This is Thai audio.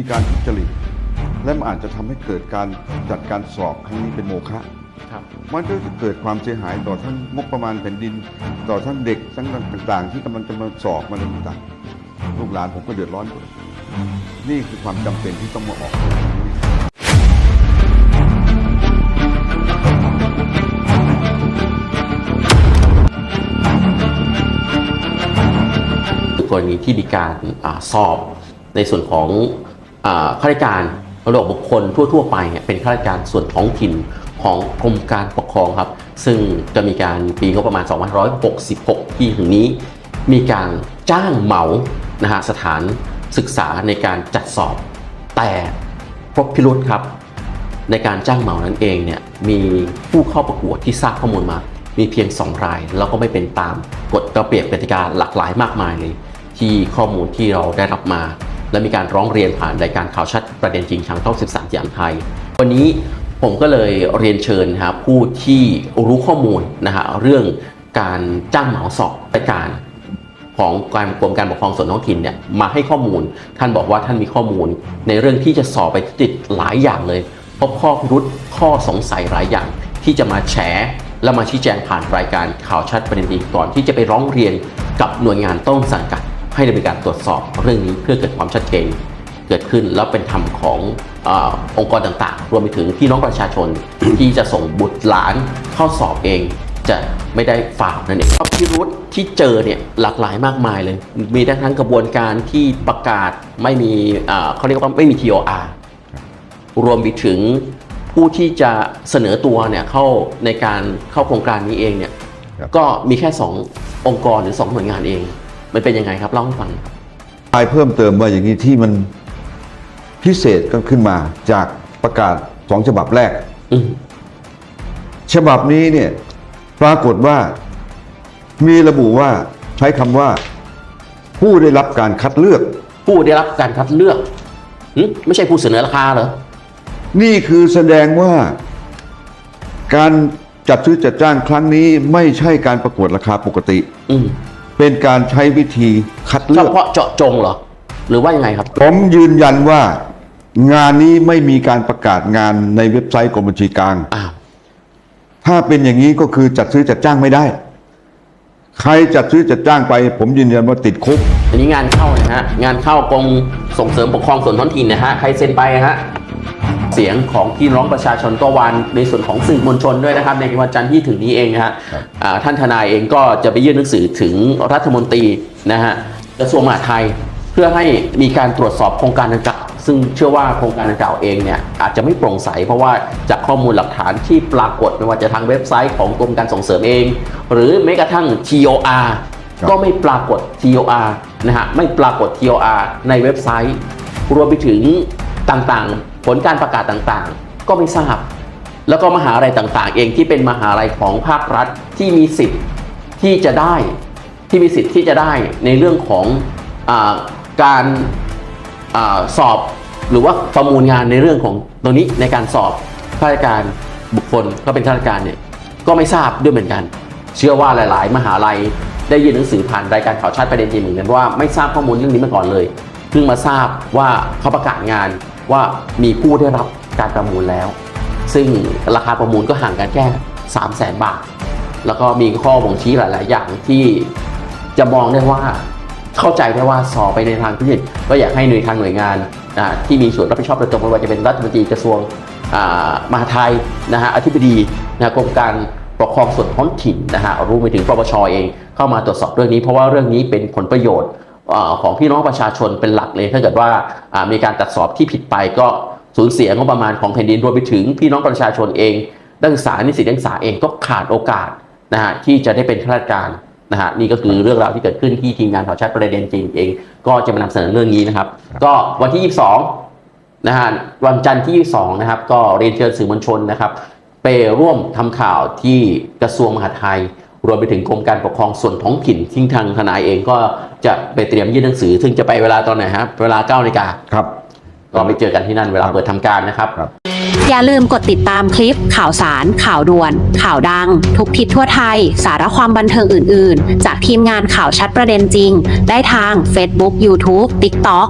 มีการทุจริตและมันอาจจะทำให้เกิดการจัดการสอบครั้งนี้เป็นโมฆะครับ มันก็จะเกิดความเสียหายต่อทั้งงบประมาณแผ่นดิน ต่อทั้งเด็กทั้งต่าง ๆ ที่กำลังจะมาสอบมาอะไรต่างๆลูกหลานผมก็เดือดร้อนหมดนี่คือความจำเป็นที่ต้องมาออกกรณีที่มีการอาสอบในส่วนของอา ข้าราชการระดับบุคคลทั่ว ๆ ไปเนี่ยเป็นข้าราชการส่วนท้องถิ่นของกรมการปกครองครับ ซึ่งจะมีการปีงบประมาณ 2566 ที่ถึงนี้ มีการจ้างเหมานะฮะสถานศึกษาในการจัดสอบ แต่พบพิรุษครับ ในการจ้างเหมานั้นเองเนี่ยมีผู้เข้าประกวดที่ทราบข้อมูลมา มีเพียง 2 ราย แล้วก็ไม่เป็นตามกฎระเบียบกติกาหลากหลายมากมายเลย ที่ข้อมูลที่เราได้รับมา และมีการร้องเรียนผ่านรายการข่าวชัดประเด็นจริงทางช่อง 13จียมไทย วันนี้ผมก็เลยเรียนเชิญนะครับผู้ที่รู้ข้อมูลนะฮะเรื่องการจ้างเหมาสอบรายการของกรกรมการปกครองส่วนท้องถิ่นเนี่ยมาให้ข้อมูล ท่านบอกว่าท่านมีข้อมูล ในเรื่องที่จะสอบไปติดหลายอย่างเลยพบข้อพิรุษข้อสงสัยหลายอย่าง ที่จะมาแฉและมาชี้แจงผ่านรายการข่าวชัดประเด็นดีก่อนที่จะไปร้องเรียนกับหน่วยงานต้นสังกัด ให้ดำเนินการตรวจสอบเรื่องนี้เพื่อเกิดความชัดเจนเกิดขึ้นแล้วเป็นธรรมของอาองค์กรต่างๆ รวมไปถึงพี่น้องประชาชน ที่จะส่งบุตรหลานเข้าสอบเองจะไม่ได้ฝ่านั่นเองครับพิรุษที่เจอเนี่ยหลากหลายมากมายเลย มีทั้งทั้งกระบวนการที่ประกาศไม่มีอ่าเขาเรียกว่าไม่มี TOR รวมไปถึงผู้ที่จะเสนอตัวเนี่ยเข้าในการเข้าโครงการนี้เองเนี่ยครับก็มีแค่ 2 องค์กรหรือ 2 หน่วยงานเอง มันเป็นยังไงครับเล่าให้ฟังรายเพิ่มเติมว่าอย่างนี้ที่มันพิเศษก็ขึ้นมาจากประกาศสองฉบับแรก อืมฉบับนี้เนี่ยปรากฏว่ามีระบุว่าใช้คำว่า ผู้ได้รับการคัดเลือก ผู้ได้รับการคัดเลือกหึไม่ใช่ผู้เสนอราคาเหรอนี่คือแสดงว่า การจัดซื้อจัดจ้างครั้งนี้ไม่ใช่การประกวดราคาปกติ อืม เป็นการใช้วิธีคัดเฉเลือก พาะเจาะจงเหรอ หรือว่ายังไงครับ ผมยืนยันว่างานนี้ไม่มีการประกาศงานในเว็บไซต์กรมบัญชีกลาง อ้าว ถ้าเป็นอย่างนี้ก็คือจัดซื้อจัดจ้างไม่ได้ ใครจัดซื้อจัดจ้างไป ผมยืนยันว่าติดคุก อันนี้งานเข้านะฮะ งานเข้ากรมส่งเสริมปกครองส่วนท้องถิ่นนะฮะ ใครเซ็นไปฮะ เสียงของพี่น้องประชาชนก็วันในส่วนของสื่อมวลชนด้วยนะครับในวันจันทร์ที่ถึงนี้เองนะฮะครับอ่าท่านทนายเองก็จะไปยื่นหนังสือถึงรัฐมนตรีนะฮะกระทรวงมหาดไทยเพื่อให้มีการตรวจสอบโครงการดังกล่าวซึ่งเชื่อว่าโครงการดังกล่าวเองเนี่ยอาจจะไม่โปร่งใส เพราะว่าจากข้อมูลหลักฐานที่ปรากฏไม่ว่าจะทางเว็บไซต์ของกรมการส่งเสริมเอง หรือแม้กระทั่ง TOR ครับก็ไม่ปรากฏ TOR นะฮะไม่ปรากฏ TOR ในเว็บไซต์ รวมไปถึง ต่างๆ ผลการประกาศต่างๆ ก็ไม่ทราบ แล้วก็มหาลัยต่างๆ เองที่เป็นมหาลัยของภาครัฐที่มีสิทธิ์ที่จะได้ที่มีสิทธิ์ที่จะได้ในเรื่องของอการอาสอบหรือว่าประมูลงานในเรื่องของตรงนี้ในการสอบข้าราชการบุคคลก็เป็นข้าราชการเนี่ยก็ไม่ทราบด้วยเหมือนกัน เชื่อว่าหลาย ๆ มหาลัยได้ยื่นหนังสือผ่านรายการข่าวชัดประเด็นจริงเหมือนกันว่าไม่ทราบข้อมูลเรื่องนี้มาก่อนเลย เพิ่งมาทราบว่าเขาประกาศงาน ว่ามีผู้ได้รับการประมูลแล้ว ซึ่งราคาประมูลก็ห่างกันแค่ 3 0 0แสนบาท แล้วก็มีข้อบ่งชี้หลาย ๆ อย่างที่จะมองได้ว่าเข้าใจได้ว่าสอบไปในทางที่ผิดก็อยากให้หน่วยทางหน่วยงานอ่าที่มีส่วนรับผิดชอบโดยตรงไม่ว่าจะเป็นรัฐมนตรีกระทรวงมหาดไทยนะฮะอธิบดีนะกรมการปกครองส่วนท้องถิ่นนะฮะรู้ไปถึงปปชเองเข้ามาตรวจสอบเรื่องนี้ เพราะว่าเรื่องนี้เป็นผลประโยชน์ ของพี่น้องประชาชนเป็นหลักเลย ถ้าเกิดว่ามีการตัดสอบที่ผิดไปก็สูญเสียงบประมาณของแผ่นดินรวมไปถึงพี่น้องประชาชนเองนักศึกษานิสิตนักศึกษาเองก็ขาดโอกาสนะฮะที่จะได้เป็นข้าราชการนะฮะนี่ก็คือเรื่องราวที่เกิดขึ้นที่ทีมงานข่าวชัดประเด็นจริงเอง ก็จะมานำเสนอเรื่องนี้นะครับ ก็วันที่ 22นะฮะวันจันทร์ที่ 22 นะครับ ก็เรียนเชิญสื่อมวลชนนะครับ ไปร่วมทำข่าวที่กระทรวงมหาดไทย รวมไปถึงกรมการปกครองส่วนท้องถิ่นที่ทางทนายเองก็ จะไปเตรียมยื่นหนังสือ ซึ่งจะไปเวลาตอนไหนฮะเวลา9นาฬิกาครับก็ไปเจอกันที่นั่นเวลาเปิดทำการนะครับครับ อย่าลืมกดติดตามคลิป ข่าวสาร ข่าวด่วน ข่าวดัง ทุกทิศทั่วไทย สาระความบันเทิงอื่น ๆ จากทีมงานข่าวชัดประเด็นจริง ได้ทาง Facebook YouTube TikTok